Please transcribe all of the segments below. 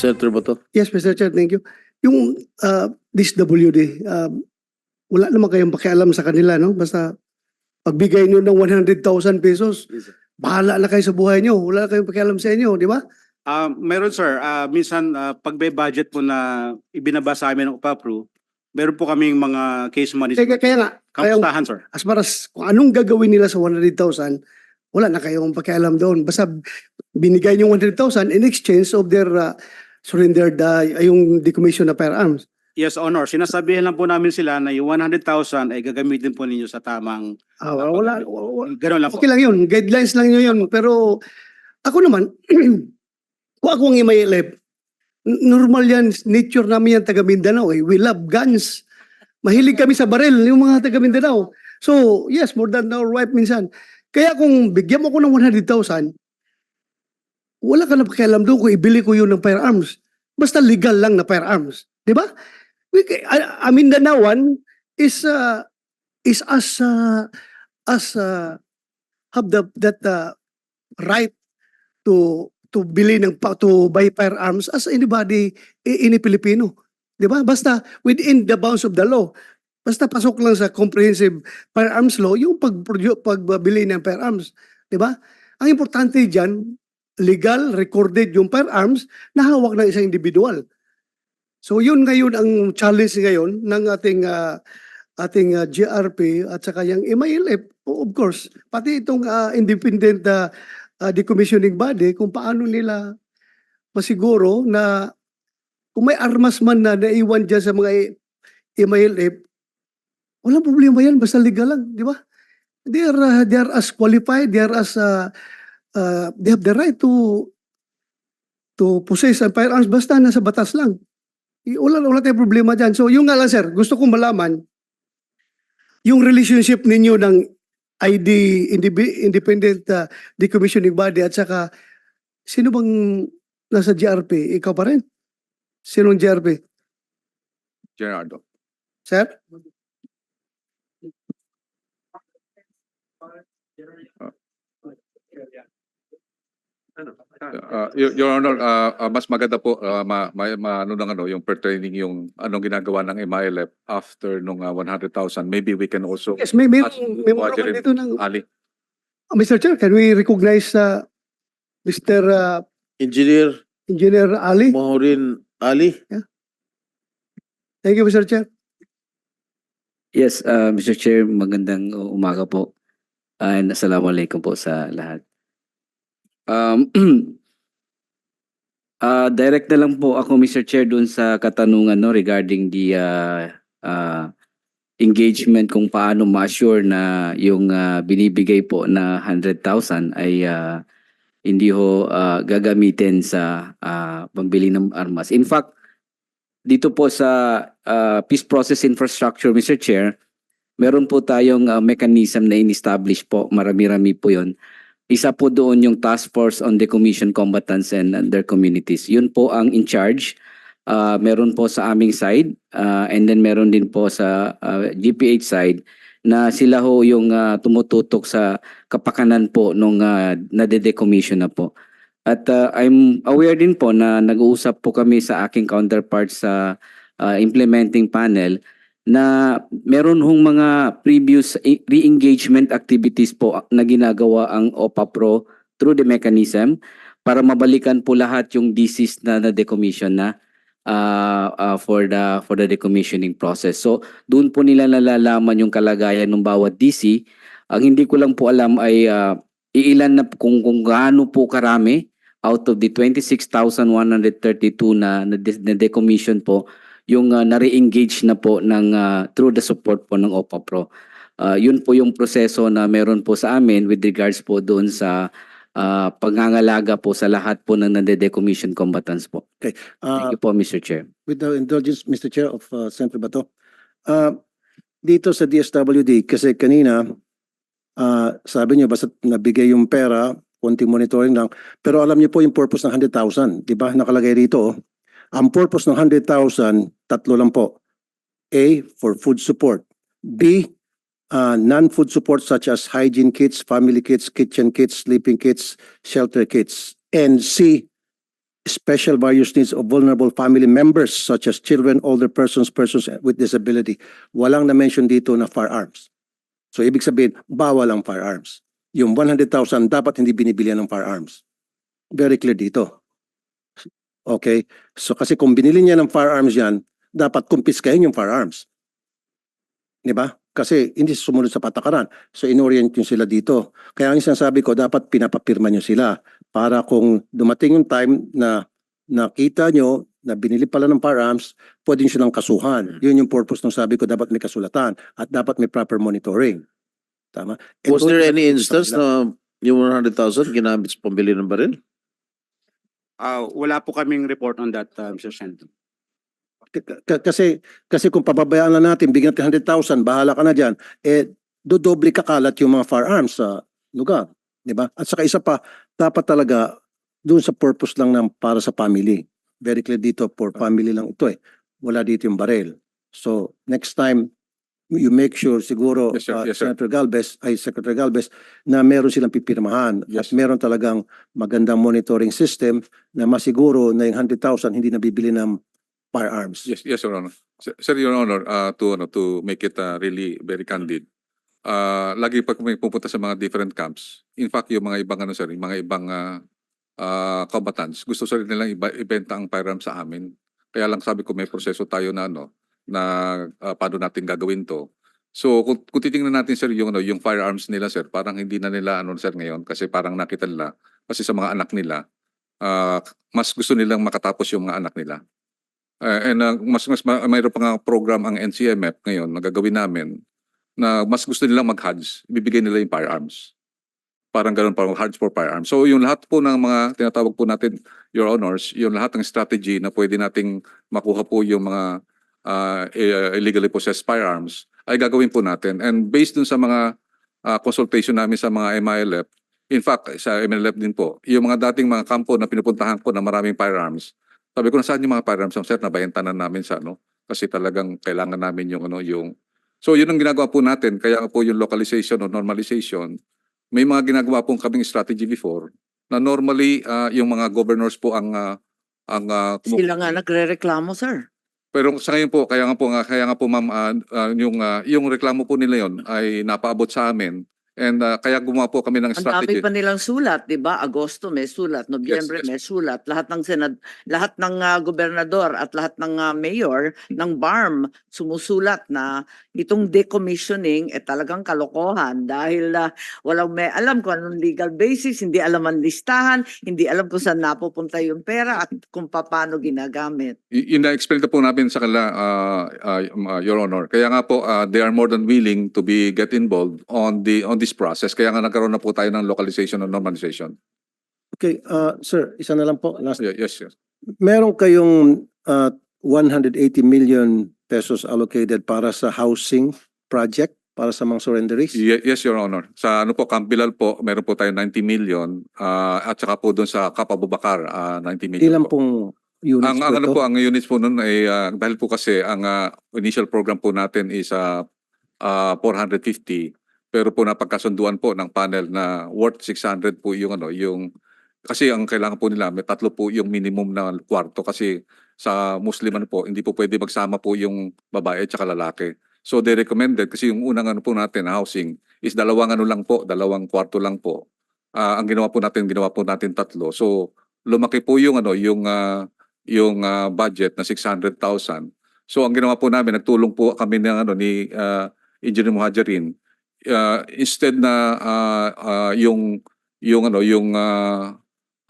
Senator Bato. Yes, Mr. Chair, thank you. Yung uh, DSWD, um, wala naman kayong pakialam sa kanila, no? Basta pagbigay nyo ng 100,000 pesos, bahala na kayo sa buhay nyo. Wala na kayong pakialam sa inyo, di ba? Ah, meron sir, Ah, minsan ah, pag may budget po na ibinaba sa amin ng UPAPRO, meron po kaming mga case management. kaya nga, kaya, Kamustahan sir? as far as kung anong gagawin nila sa 100,000, wala na kayong pakialam doon. Basta binigay nyo 100,000 in exchange of their uh, surrendered, uh, yung decommission na firearms. Yes, Honor. Sinasabihan lang po namin sila na yung 100,000 ay gagamitin po ninyo sa tamang... Ah, wala, wala, Ganun lang po. Okay lang yun. Guidelines lang yun yun. Pero ako naman, kung ako ang imaylip, normal yan, nature namin yan taga Mindanao eh. We love guns. Mahilig kami sa baril, yung mga taga Mindanao. So, yes, more than our wife minsan. Kaya kung bigyan mo ko ng 100,000, wala ka na pakialam doon kung ibili ko yun ng firearms. Basta legal lang na firearms. Di ba? We, a, a Mindanaoan is, uh, is as, uh, as, uh, have the, that, uh, right to to bili ng to buy firearms as anybody i- any Filipino. 'Di ba? Basta within the bounds of the law. Basta pasok lang sa comprehensive firearms law yung pag pagbili ng firearms, 'di ba? Ang importante diyan legal recorded yung firearms na hawak ng isang individual. So yun ngayon ang challenge ngayon ng ating ah, ating ah, GRP at saka yung MILF of course pati itong ah, independent ah, ah, decommissioning body kung paano nila masiguro na kung may armas man na naiwan dyan sa mga MILF, walang problema yan, basta legal lang, di ba? They are, ah, they are as qualified, they are as, ah, ah, they have the right to to possess ang firearms basta nasa batas lang. Wala, wala tayong problema dyan. So yung nga lang sir, gusto kong malaman, yung relationship ninyo ng ID independent ah, decommissioning body at saka sino bang nasa GRP? Ikaw pa rin? Sinong GRP? Gerardo. Sir? Uh, Your Your Honor, uh, uh, mas maganda po uh, ma, ma, ma- ano ng ano yung pertaining yung anong ginagawa ng MILF after nung uh, 100,000. Maybe we can also Yes, may may, As- may mga Roger, dito ng Ali. Ah, Mr. Chair, can we recognize uh, Mr. ah, Engineer Engineer Ali? Mahurin Ali. Thank you, Mr. Chair. Yes, uh, Mr. Chair, magandang umaga po. And assalamualaikum po sa lahat. Um, uh, direct na lang po ako, Mr. Chair, dun sa katanungan no, regarding the uh, uh, engagement kung paano ma-assure na yung uh, binibigay po na 100,000 ay uh, hindi ho uh, gagamitin sa uh, pambili ng armas. In fact, dito po sa uh, peace process infrastructure, Mr. Chair, meron po tayong uh, mechanism na in-establish po, marami-rami po yon. Isa po doon yung Task Force on Decommission Combatants and their Communities. Yun po ang in charge. Uh, meron po sa aming side uh, and then meron din po sa uh, GPH side na sila ho yung uh, tumututok sa kapakanan po nung uh, nade-decommission na po. At uh, I'm aware din po na nag-uusap po kami sa aking counterpart sa uh, implementing panel na meron hong mga previous i- re-engagement activities po na ginagawa ang OPA Pro through the mechanism para mabalikan po lahat yung DCs na na-decommission na uh, uh, for the for the decommissioning process. So doon po nila nalalaman yung kalagayan ng bawat DC. Ang hindi ko lang po alam ay uh, iilan na kung kung gaano po karami out of the 26,132 na na, na decommission po yung uh, na-re-engage na po ng uh, through the support po ng OPA Pro. Uh, yun po yung proseso na meron po sa amin with regards po doon sa uh, pangangalaga po sa lahat po ng nade-decommission combatants po. Thank Uh, you po Mr. Chair. with the indulgence, Mr. Chair of uh, Senator Bato. Uh, dito sa DSWD, kasi kanina, uh, sabi niyo basta nabigay yung pera, konti monitoring lang, pero alam niyo po yung purpose ng 100,000, di ba? Nakalagay rito, oh. Ang purpose ng 100,000, tatlo lang po. A, for food support. B, uh, non-food support such as hygiene kits, family kits, kitchen kits, sleeping kits, shelter kits. And C, special various needs of vulnerable family members such as children, older persons, persons with disability. Walang na-mention dito na firearms. So ibig sabihin, bawal ang firearms. Yung 100,000 dapat hindi binibilihan ng firearms. Very clear dito. Okay? So kasi kung binili niya ng firearms yan, dapat kumpiskahin yung firearms. Di ba? Kasi hindi sumunod sa patakaran. So inorient yung sila dito. Kaya ang sinasabi ko, dapat pinapapirma nyo sila para kung dumating yung time na nakita nyo na binili pala ng firearms, pwede nyo silang kasuhan. Yun yung purpose ng sabi ko, dapat may kasulatan at dapat may proper monitoring. Tama? And Was there any instance na yung 100,000 ginamit sa pambili ng baril? Ah, wala po kaming report on that, uh, Mr. Sen. K- kasi kasi kung pababayaan na natin, bigyan natin 100,000, bahala ka na diyan. Eh dodoble kakalat yung mga firearms sa lugar, 'di ba? At saka isa pa, dapat talaga doon sa purpose lang ng para sa family. Very clear dito for family lang ito eh. Wala dito yung baril. So next time you make sure siguro Yes, sir. uh, Yes, sir. Senator Galvez ay Secretary Galvez na meron silang pipirmahan at Yes. meron talagang magandang monitoring system na masiguro na yung 100,000 hindi nabibili ng firearms. Yes, yes, Your Honor. Sir, Sir, Your Honor, uh, to, ano, to make it uh, really very candid, uh, lagi pag may pupunta sa mga different camps, in fact, yung mga ibang, ano, sir, yung mga ibang uh, uh, combatants, gusto sir nilang iba, ibenta ang firearm sa amin. Kaya lang sabi ko, may proseso tayo na, ano, na uh, paano natin gagawin to. So, kung, kung titingnan natin, sir, yung, ano, yung firearms nila, sir, parang hindi na nila, ano, sir, ngayon, kasi parang nakita nila, kasi sa mga anak nila, uh, mas gusto nilang makatapos yung mga anak nila. Uh, and uh, mas mas ma- mayroon pa nga program ang NCMF ngayon na gagawin namin na mas gusto nilang mag-HUDs, ibibigay nila yung firearms. Parang ganun parang HUDs for firearms. So yung lahat po ng mga tinatawag po natin, Your Honors, yung lahat ng strategy na pwede nating makuha po yung mga uh, i- illegally possessed firearms ay gagawin po natin. And based dun sa mga uh, consultation namin sa mga MILF, in fact, sa MILF din po, yung mga dating mga kampo na pinupuntahan ko na maraming firearms, sabi ko, nasaan yung mga firearms, sir, nabayanta na namin sa ano, kasi talagang kailangan namin yung ano, yung, so yun ang ginagawa po natin, kaya po yung localization o normalization, may mga ginagawa pong kaming strategy before, na normally, ah, yung mga governors po ang, ah, ang, kumu- Sila nga nagre-reklamo, sir. Pero sa ngayon po, kaya nga po, kaya nga po ma'am, ah, ah, yung, ah, yung reklamo po nila yon ay napaabot sa amin, and ah, kaya gumawa po kami ng Ang dami strategy. pa nilang sulat, 'di ba? Agosto may sulat, Nobyembre yes. may sulat. Lahat ng senad, lahat ng ah, gobernador at lahat ng ah, mayor ng BARM sumusulat na itong decommissioning eh talagang kalokohan dahil ah, walang may alam kung anong legal basis, hindi alam ang listahan, hindi alam kung saan napupunta yung pera at kung paano ginagamit. Y- yun na-explain na po namin sa kanila, uh, uh, uh, Your Honor. Kaya nga po, uh, they are more than willing to be get involved on the on this process. Kaya nga nagkaroon na po tayo ng localization and normalization. Okay, uh, sir, isa na lang po. Last. Ye- Yes, yes. Meron kayong uh, 180 million pesos allocated para sa housing project para sa mga surrenderies? Ye- Yes, Your Honor. Sa ano po, Camp Bilal po, meron po tayo 90 million uh, at saka po doon sa Kapabubakar, uh, 90 million Ilan po. pong units Ang, po ang ano po, ang units po nun ay, ah, dahil po kasi ang ah, initial program po natin is ah, ah, 450, pero po napagkasunduan po ng panel na worth 600 po yung ano, yung, kasi ang kailangan po nila, may tatlo po yung minimum na kwarto kasi sa Muslim ano po, hindi po pwede magsama po yung babae at lalaki. So they recommended, kasi yung unang ano po natin, housing, is dalawang ano lang po, dalawang kwarto lang po. Ah, ang ginawa po natin, ginawa po natin tatlo. So lumaki po yung ano, yung ah, yung ah, budget na 600,000. So ang ginawa po namin, nagtulong po kami ng ano ni ah, Engineer Muhajirin. Ah, instead na ah, ah, yung yung ano yung ah,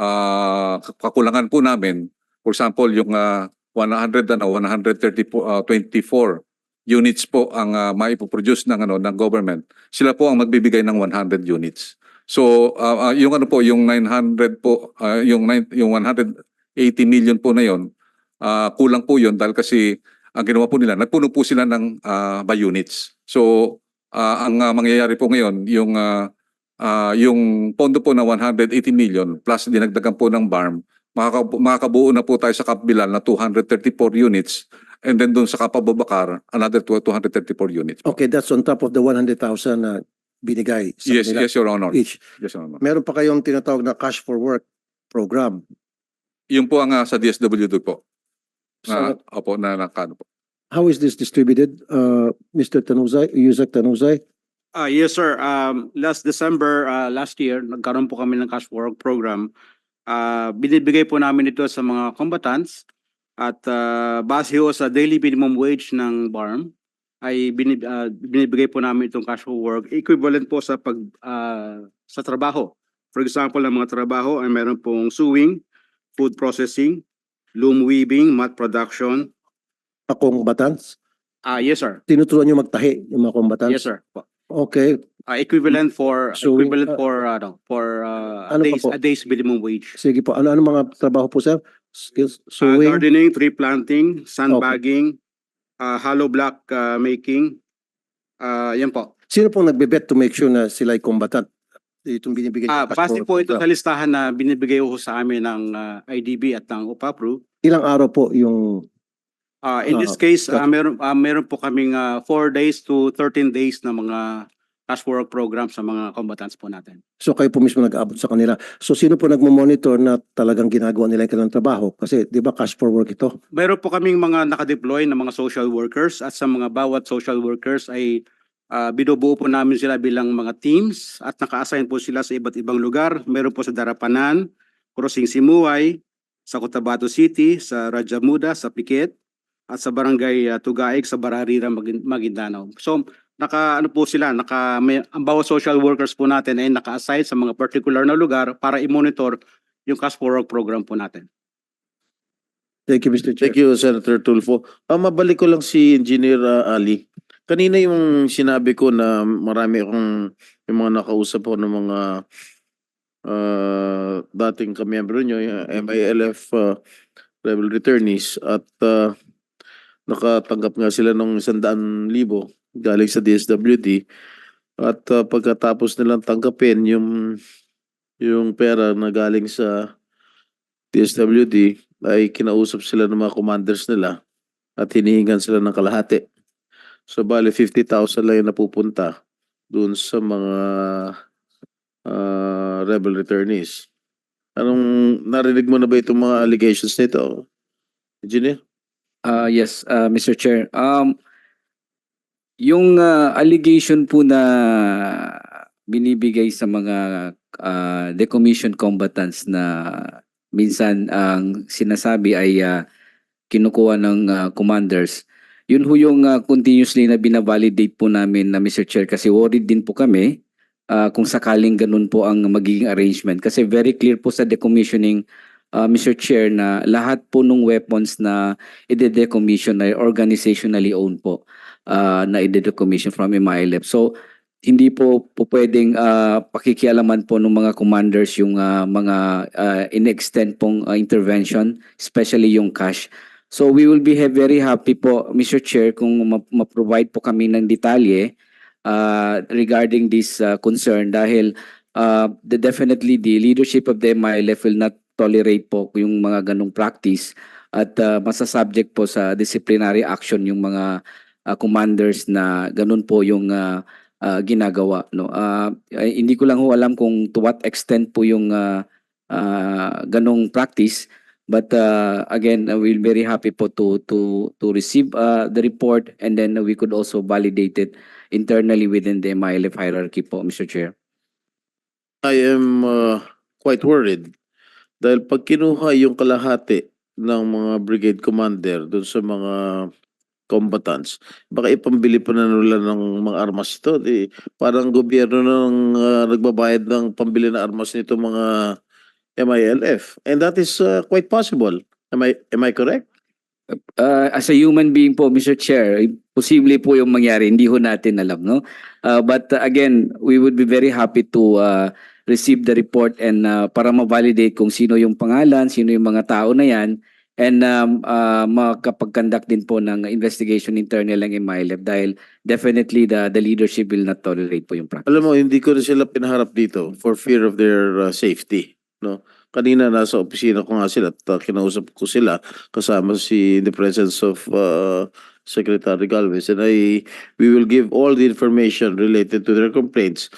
ah, kakulangan po namin, for example, yung ah, 100 ano 130 po, ah, 24 units po ang uh, maipoproduce ng ano ng government. Sila po ang magbibigay ng 100 units. So ah, ah, yung ano po yung 900 po ah, yung nine- yung 180 million po na yon ah, kulang po yon dahil kasi ang ginawa po nila nagpuno po sila ng ah, by units. So ah, ang ah, mangyayari po ngayon yung ah, ah, yung pondo po na 180 million plus dinagdagan po ng BARM makakabu- makakabuo na po tayo sa Kapbilal na 234 units and then doon sa Kapababakar another 234 units. po. Okay, that's on top of the 100,000 na binigay sa Yes, kanila yes, Your Honor. each. Yes, Your Honor. Meron pa kayong tinatawag na cash for work program. Yung po ang ah, sa DSWD po. Na, So, opo, na nakano po. How is this distributed, uh, Mr. Tanuzay, Yusek Tanuzay? Ah, yes, sir. Um, last December, ah, last year, nagkaroon po kami ng cash work program. Ah, binibigay po namin ito sa mga combatants at ah, base ho sa daily minimum wage ng BARM ay binib, ah, binibigay po namin itong cash work equivalent po sa pag ah, sa trabaho. For example, ang mga trabaho ay meron pong sewing, food processing, loom weaving, mat production. Akong batans? Ah, yes, sir. Tinuturuan nyo magtahi yung mga combatants? Yes, sir. Po. Okay, Ah, equivalent for Sewing, equivalent uh, for ano for uh, a ano pa days po? a days minimum wage. sige po. Ano ano mga trabaho po, sir? Skills, Uh, sewing? gardening, tree planting, sandbagging, uh, hollow block uh, making. Uh, yan po. Sino pong nagbe-bet to make sure na sila ay combatant? Itong binibigay Ah, base po ito sa listahan na binibigay ko sa amin ng uh, IDB at ng UPAPRO. Ilang araw po yung Uh, in this Ah, case, uh, got- meron uh, meron po kaming uh, 4 days to 13 days na mga cash work program sa mga combatants po natin. So kayo po mismo nag-aabot sa kanila. So sino po nagmo-monitor na talagang ginagawa nila yung kanilang trabaho? Kasi di ba cash for work ito? Meron po kaming mga nakadeploy na mga social workers at sa mga bawat social workers ay ah, binubuo po namin sila bilang mga teams at naka-assign po sila sa iba't ibang lugar. Meron po sa Darapanan, Crossing Simuay, sa Cotabato City, sa Raja Muda, sa Piquet, at sa Barangay ah, Tugaig, sa Bararira, Magin- Maguindanao. So, naka ano po sila, naka may, ang bawat social workers po natin ay naka-assign sa mga particular na lugar para i-monitor yung cash for work program po natin. Thank you, Mr. Chair. Thank you, Senator Tulfo. Ah, mabalik ko lang si Engineer ah, Ali. Kanina yung sinabi ko na marami akong yung mga nakausap ko ng mga ah, dating kamiyembro nyo, yung MILF ah, rebel returnees at ah, nakatanggap nga sila ng 100,000 libo galing sa DSWD at ah, pagkatapos nilang tanggapin yung yung pera na galing sa DSWD ay kinausap sila ng mga commanders nila at hinihingan sila ng kalahati. So bali 50,000 lang yung napupunta doon sa mga ah, rebel returnees. Anong narinig mo na ba itong mga allegations nito? Engineer? Ah, yes, ah, Mr. Chair. Um, yung ah, allegation po na binibigay sa mga ah, decommissioned combatants na minsan ang sinasabi ay ah, kinukuha ng ah, commanders. Yun ho yung ah, continuously na binavalidate po namin na Mr. Chair kasi worried din po kami ah, kung sakaling ganun po ang magiging arrangement. Kasi very clear po sa decommissioning, ah, Mr. Chair, na lahat po ng weapons na ide-decommission ay organizationally owned po ah, na ide-decommission from MILF. So, hindi po po pwedeng ah, pakikialaman po ng mga commanders yung ah, mga ah, in-extend pong ah, intervention, especially yung cash. So we will be very happy po, Mr. Chair, kung ma- ma-provide po kami ng detalye uh, regarding this uh, concern dahil uh, the, definitely the leadership of the MILF will not tolerate po yung mga ganong practice at uh, masasubject po sa disciplinary action yung mga uh, commanders na ganun po yung uh, uh, ginagawa no uh, hindi ko lang ho alam kung to what extent po yung uh, uh, ganong practice but uh, again uh, we're very happy po to to to receive uh, the report and then we could also validate it internally within the MILF hierarchy po, Mr. Chair. I am uh, quite worried dahil pag kinuha yung kalahati ng mga brigade commander doon sa mga combatants, baka ipambili pa na nila ng mga armas ito. Di, parang gobyerno nang uh, nagbabayad ng pambili na armas nito mga MILF. And that is uh, quite possible. Am I, am I correct? Uh, as a human being po, Mr. Chair, posible po yung mangyari, hindi ho natin alam, no? Uh, but uh, again, we would be very happy to uh, receive the report and uh, para ma-validate kung sino yung pangalan, sino yung mga tao na yan, and um, uh, makapag-conduct din po ng investigation internal ng MILF dahil definitely the, the leadership will not tolerate po yung practice. Alam mo, hindi ko rin sila pinaharap dito for fear of their uh, safety. No? Kanina nasa opisina ko nga sila at kinausap ko sila kasama si in the presence of uh, Secretary Galvez and I we will give all the information related to their complaints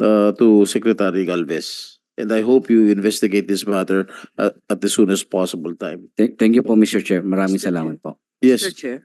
uh, to Secretary Galvez. And I hope you investigate this matter at, at the soonest possible time. Thank, thank you po, Mr. Chair. Maraming salamat po. Yes. Mr. Chair.